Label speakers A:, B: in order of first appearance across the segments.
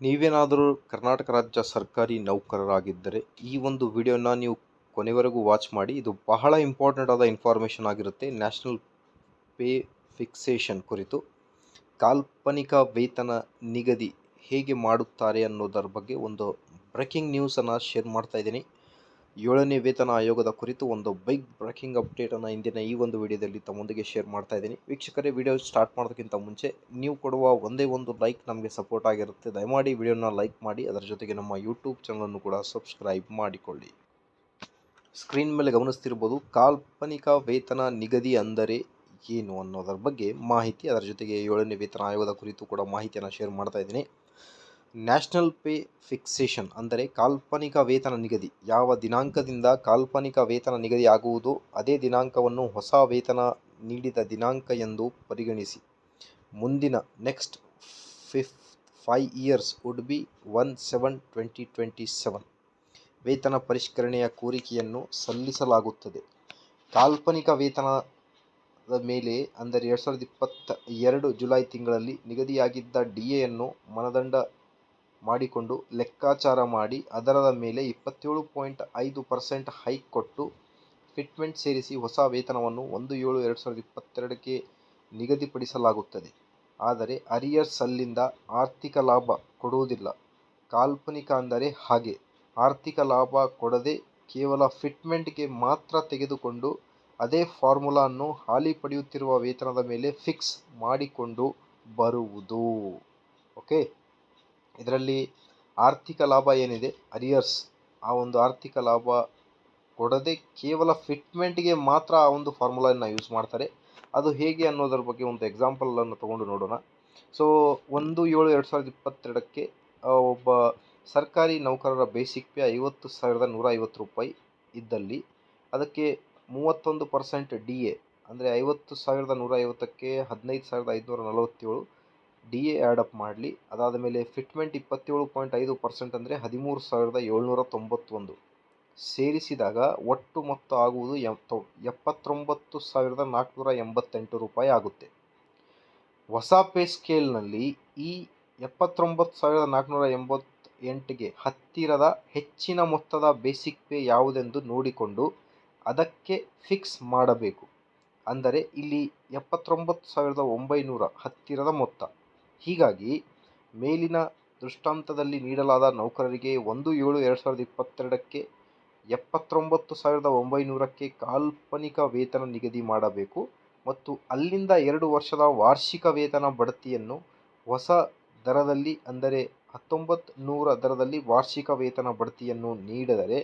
A: ನೀವೇನಾದರೂ ಕರ್ನಾಟಕ ರಾಜ್ಯ ಸರ್ಕಾರಿ ನೌಕರರಾಗಿದ್ದರೆ ಈ ಒಂದು ವಿಡಿಯೋನ ನೀವು ಕೊನೆವರೆಗೂ ವಾಚ್ ಮಾಡಿ. ಇದು ಬಹಳ ಇಂಪಾರ್ಟೆಂಟ್ ಆದ ಇನ್ಫಾರ್ಮೇಷನ್ ಆಗಿರುತ್ತೆ. ನ್ಯಾಷನಲ್ ಪೇ ಫಿಕ್ಸೇಷನ್ ಕುರಿತು. ಕಾಲ್ಪನಿಕ ವೇತನ ನಿಗದಿ ಹೇಗೆ ಮಾಡುತ್ತಾರೆ ಅನ್ನೋದರ ಬಗ್ಗೆ ಒಂದು ಬ್ರೇಕಿಂಗ್ ನ್ಯೂಸನ್ನು ಶೇರ್ ಮಾಡ್ತಾ ಇದ್ದೀನಿ. ಏಳನೇ ವೇತನ ಆಯೋಗದ ಕುರಿತು ಒಂದು ಬೈಕ್ ಬ್ರೇಕಿಂಗ್ ಅಪ್ಡೇಟನ್ನು ಇಂದಿನ ಈ ಒಂದು ವಿಡಿಯೋದಲ್ಲಿ ತಮ್ಮೊಂದಿಗೆ ಶೇರ್ ಮಾಡ್ತಾ ಇದ್ದೀನಿ. ವೀಕ್ಷಕರೇ ವಿಡಿಯೋ ಸ್ಟಾರ್ಟ್ ಮಾಡೋದಕ್ಕಿಂತ ಮುಂಚೆ ನೀವು ಕೊಡುವ ಒಂದೇ ಒಂದು ಲೈಕ್ ನಮಗೆ ಸಪೋರ್ಟ್ ಆಗಿರುತ್ತೆ. ದಯಮಾಡಿ ವಿಡಿಯೋನ ಲೈಕ್ ಮಾಡಿ, ಅದರ ಜೊತೆಗೆ ನಮ್ಮ ಯೂಟ್ಯೂಬ್ ಚಾನಲನ್ನು ಕೂಡ ಸಬ್ಸ್ಕ್ರೈಬ್ ಮಾಡಿಕೊಳ್ಳಿ. ಸ್ಕ್ರೀನ್ ಮೇಲೆ ಗಮನಿಸ್ತಿರ್ಬೋದು, ಕಾಲ್ಪನಿಕ ವೇತನ ನಿಗದಿ ಅಂದರೆ ಏನು ಅನ್ನೋದರ ಬಗ್ಗೆ ಮಾಹಿತಿ. ಅದರ ಜೊತೆಗೆ ಏಳನೇ ವೇತನ ಆಯೋಗದ ಕುರಿತು ಕೂಡ ಮಾಹಿತಿಯನ್ನು ಶೇರ್ ಮಾಡ್ತಾ ಇದ್ದೀನಿ. ನ್ಯಾಷನಲ್ ಪೇ ಫಿಕ್ಸೇಷನ್ ಅಂದರೆ ಕಾಲ್ಪನಿಕ ವೇತನ ನಿಗದಿ. ಯಾವ ದಿನಾಂಕದಿಂದ ಕಾಲ್ಪನಿಕ ವೇತನ ನಿಗದಿ ಆಗುವುದು ಅದೇ ದಿನಾಂಕವನ್ನು ಹೊಸ ವೇತನ ನೀಡಿದ ದಿನಾಂಕ ಎಂದು ಪರಿಗಣಿಸಿ. ಮುಂದಿನ next five five years would be one seven twenty twenty seven. ವೇತನ ಪರಿಷ್ಕರಣೆಯ ಕೋರಿಕೆಯನ್ನು ಸಲ್ಲಿಸಲಾಗುತ್ತದೆ. ಕಾಲ್ಪನಿಕ ವೇತನದ ಮೇಲೆ ಅಂದರೆ ಎರಡು ಸಾವಿರದ ಇಪ್ಪತ್ತ ಎರಡು ಜುಲೈ ತಿಂಗಳಲ್ಲಿ ನಿಗದಿಯಾಗಿದ್ದ ಡಿ ಎಯನ್ನು ಮನದಂಡ ಮಾಡಿಕೊಂಡು ಲೆಕ್ಕಾಚಾರ ಮಾಡಿ ಅದರ ಮೇಲೆ ಇಪ್ಪತ್ತೇಳು ಪಾಯಿಂಟ್ ಐದು ಪರ್ಸೆಂಟ್ ಹೈಕ್ ಕೊಟ್ಟು ಫಿಟ್ಮೆಂಟ್ ಸೇರಿಸಿ ಹೊಸ ವೇತನವನ್ನು ಒಂದು ಏಳು ಎರಡು ಸಾವಿರದ ಇಪ್ಪತ್ತೆರಡಕ್ಕೆ ನಿಗದಿಪಡಿಸಲಾಗುತ್ತದೆ. ಆದರೆ ಅರಿಯರ್ಸ್ ಅಲ್ಲಿಂದ ಆರ್ಥಿಕ ಲಾಭ ಕೊಡುವುದಿಲ್ಲ. ಕಾಲ್ಪನಿಕ ಅಂದರೆ ಹಾಗೆ. ಆರ್ಥಿಕ ಲಾಭ ಕೊಡದೆ ಕೇವಲ ಫಿಟ್ಮೆಂಟ್ಗೆ ಮಾತ್ರ ತೆಗೆದುಕೊಂಡು ಅದೇ ಫಾರ್ಮುಲಾನ್ನು ಹಾಲಿ ಪಡೆಯುತ್ತಿರುವ ವೇತನದ ಮೇಲೆ ಫಿಕ್ಸ್ ಮಾಡಿಕೊಂಡು ಬರುವುದು. ಓಕೆ? ಇದರಲ್ಲಿ ಆರ್ಥಿಕ ಲಾಭ ಏನಿದೆ? ಅರಿಯರ್ಸ್ ಆ ಒಂದು ಆರ್ಥಿಕ ಲಾಭ ಕೊಡದೆ ಕೇವಲ ಫಿಟ್ಮೆಂಟ್ಗೆ ಮಾತ್ರ ಆ ಒಂದು ಫಾರ್ಮುಲಾನ ಯೂಸ್ ಮಾಡ್ತಾರೆ. ಅದು ಹೇಗೆ ಅನ್ನೋದ್ರ ಬಗ್ಗೆ ಒಂದು ಎಕ್ಸಾಂಪಲನ್ನು ತೊಗೊಂಡು ನೋಡೋಣ. ಸೊ ಒಂದು ಏಳು ಎರಡು ಸಾವಿರದ ಇಪ್ಪತ್ತೆರಡಕ್ಕೆ ಒಬ್ಬ ಸರ್ಕಾರಿ ನೌಕರರ ಬೇಸಿಕ್ ಪೇ ಐವತ್ತು ಸಾವಿರದ ನೂರ ಐವತ್ತು ರೂಪಾಯಿ ಇದ್ದಲ್ಲಿ, ಅದಕ್ಕೆ ಮೂವತ್ತೊಂದು ಪರ್ಸೆಂಟ್ ಡಿ ಎ ಅಂದರೆ ಐವತ್ತು ಸಾವಿರದ ನೂರ ಐವತ್ತಕ್ಕೆ ಹದಿನೈದು ಸಾವಿರದ ಐದುನೂರ ನಲವತ್ತೇಳು ಡಿ ಎ ಆ್ಯಡಪ್ ಮಾಡಲಿ. ಅದಾದ ಮೇಲೆ ಫಿಟ್ಮೆಂಟ್ ಇಪ್ಪತ್ತೇಳು ಪಾಯಿಂಟ್ ಐದು ಪರ್ಸೆಂಟ್ ಅಂದರೆ ಹದಿಮೂರು ಸಾವಿರದ ಏಳ್ನೂರ ತೊಂಬತ್ತೊಂದು. ಸೇರಿಸಿದಾಗ ಒಟ್ಟು ಮೊತ್ತ ಆಗುವುದು ಎಪ್ಪತ್ತೊಂಬತ್ತು ಸಾವಿರದ ನಾಲ್ಕುನೂರ ಎಂಬತ್ತೆಂಟು ರೂಪಾಯಿ ಆಗುತ್ತೆ. ಹೊಸ ಪೇ ಸ್ಕೇಲ್ನಲ್ಲಿ ಈ ಎಪ್ಪತ್ತೊಂಬತ್ತು ಸಾವಿರದ ನಾಲ್ಕುನೂರ ಎಂಬತ್ತೆಂಟಿಗೆ ಹತ್ತಿರದ ಹೆಚ್ಚಿನ ಮೊತ್ತದ ಬೇಸಿಕ್ ಪೇ ಯಾವುದೆಂದು ನೋಡಿಕೊಂಡು ಅದಕ್ಕೆ ಫಿಕ್ಸ್ ಮಾಡಬೇಕು. ಅಂದರೆ ಇಲ್ಲಿ ಎಪ್ಪತ್ತೊಂಬತ್ತು ಸಾವಿರದ ಒಂಬೈನೂರ ಹತ್ತಿರದ ಮೊತ್ತ. ಹೀಗಾಗಿ ಮೇಲಿನ ದೃಷ್ಟಾಂತದಲ್ಲಿ ನೀಡಲಾದ ನೌಕರರಿಗೆ ಒಂದು ಏಳು ಎರಡು ಸಾವಿರದ ಇಪ್ಪತ್ತೆರಡಕ್ಕೆ ಎಪ್ಪತ್ತೊಂಬತ್ತು ಸಾವಿರದ ಒಂಬೈನೂರಕ್ಕೆ ಕಾಲ್ಪನಿಕ ವೇತನ ನಿಗದಿ ಮಾಡಬೇಕು ಮತ್ತು ಅಲ್ಲಿಂದ ಎರಡು ವರ್ಷದ ವಾರ್ಷಿಕ ವೇತನ ಬಡ್ತಿಯನ್ನು ಹೊಸ ದರದಲ್ಲಿ ಅಂದರೆ ಹತ್ತೊಂಬತ್ತು ನೂರ ದರದಲ್ಲಿ ವಾರ್ಷಿಕ ವೇತನ ಬಡ್ತಿಯನ್ನು ನೀಡಿದರೆ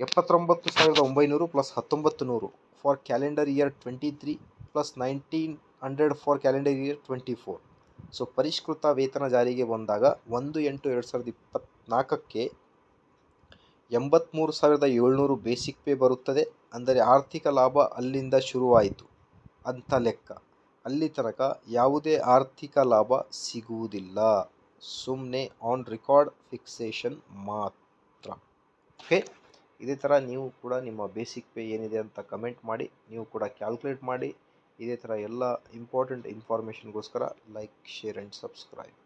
A: ಎಪ್ಪತ್ತೊಂಬತ್ತು ಸಾವಿರದ ಒಂಬೈನೂರು ಪ್ಲಸ್ ಹತ್ತೊಂಬತ್ತು ನೂರು for calendar year twenty three plus nineteen hundred for calendar year twenty four. So ಪರಿಷ್ಕೃತ ವೇತನ ಜಾರಿಗೆ ಬಂದಾಗ ಒಂದು ಎಂಟು ಎರಡು ಸಾವಿರದ ಇಪ್ಪತ್ತ್ನಾಲ್ಕಕ್ಕೆ ಎಂಬತ್ತ್ಮೂರು ಸಾವಿರದ ಏಳ್ನೂರು ಬೇಸಿಕ್ ಪೇ ಬರುತ್ತದೆ. ಅಂದರೆ ಆರ್ಥಿಕ ಲಾಭ ಅಲ್ಲಿಂದ ಶುರುವಾಯಿತು ಅಂತ ಲೆಕ್ಕ. ಅಲ್ಲಿ ತನಕ ಯಾವುದೇ ಆರ್ಥಿಕ ಲಾಭ ಸಿಗುವುದಿಲ್ಲ. ಸುಮ್ಮನೆ ಆನ್ ರೆಕಾರ್ಡ್ ಫಿಕ್ಸೇಷನ್ ಮಾತ್ರ. ಓಕೆ ಇದೇ ಥರ ನೀವು ಕೂಡ ನಿಮ್ಮ ಬೇಸಿಕ್ ಪೇ ಏನಿದೆ ಅಂತ ಕಮೆಂಟ್ ಮಾಡಿ. ನೀವು ಕೂಡ ಕ್ಯಾಲ್ಕುಲೇಟ್ ಮಾಡಿ. ಇದೇ ಥರ ಎಲ್ಲ ಇಂಪಾರ್ಟೆಂಟ್ ಇನ್ಫಾರ್ಮೇಷನ್ಗೋಸ್ಕರ ಲೈಕ್ ಶೇರ್ ಆ್ಯಂಡ್ ಸಬ್ಸ್ಕ್ರೈಬ್